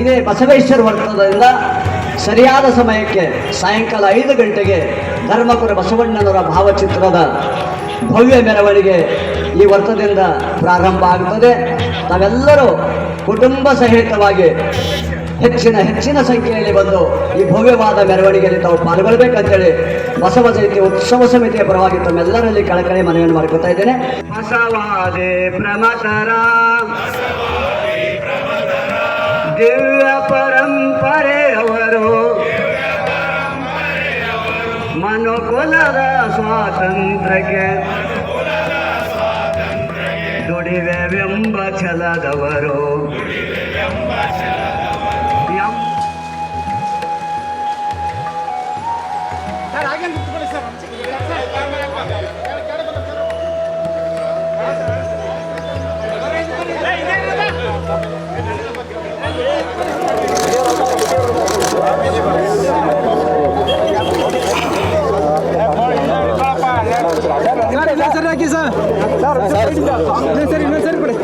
ಇದೇ ಬಸವೇಶ್ವರ ವರ್ತನದಿಂದ ಸರಿಯಾದ ಸಮಯಕ್ಕೆ ಸಾಯಂಕಾಲ ಐದು ಗಂಟೆಗೆ ಧರ್ಮಪುರ ಬಸವಣ್ಣನವರ ಭಾವಚಿತ್ರದ ಭವ್ಯ ಮೆರವಣಿಗೆ ಈ ವರ್ತದಿಂದ ಪ್ರಾರಂಭ ಆಗುತ್ತದೆ ತಾವೆಲ್ಲರೂ ಕುಟುಂಬ ಸಹಿತವಾಗಿ ಹೆಚ್ಚಿನ ಹೆಚ್ಚಿನ ಸಂಖ್ಯೆಯಲ್ಲಿ ಬಂದು ಈ ಭವ್ಯವಾದ ಮೆರವಣಿಗೆಯಲ್ಲಿ ತಾವು ಪಾಲ್ಗೊಳ್ಬೇಕಂತೇಳಿ ಬಸವ ಜಯಂತಿ ಉತ್ಸವ ಸಮಿತಿಯ ಪರವಾಗಿ ತಮ್ಮೆಲ್ಲರಲ್ಲಿ ಕಳಕಳಿ ಮನವಿಯನ್ನು ಮಾಡ್ಕೊತಾ ಇದ್ದೇನೆ. ಮನುಕುಲದ ಸ್ವಾತಂತ್ರ್ಯಕ್ಕೆ ದುಡಿವೆವೆಂಬ ಛಲದವರು. ಸರ್ ಹಾಕಿ ಸರ್ ಸರ್ ಇನ್ನೊಂದು ಸರಿ ಕೊಡಿ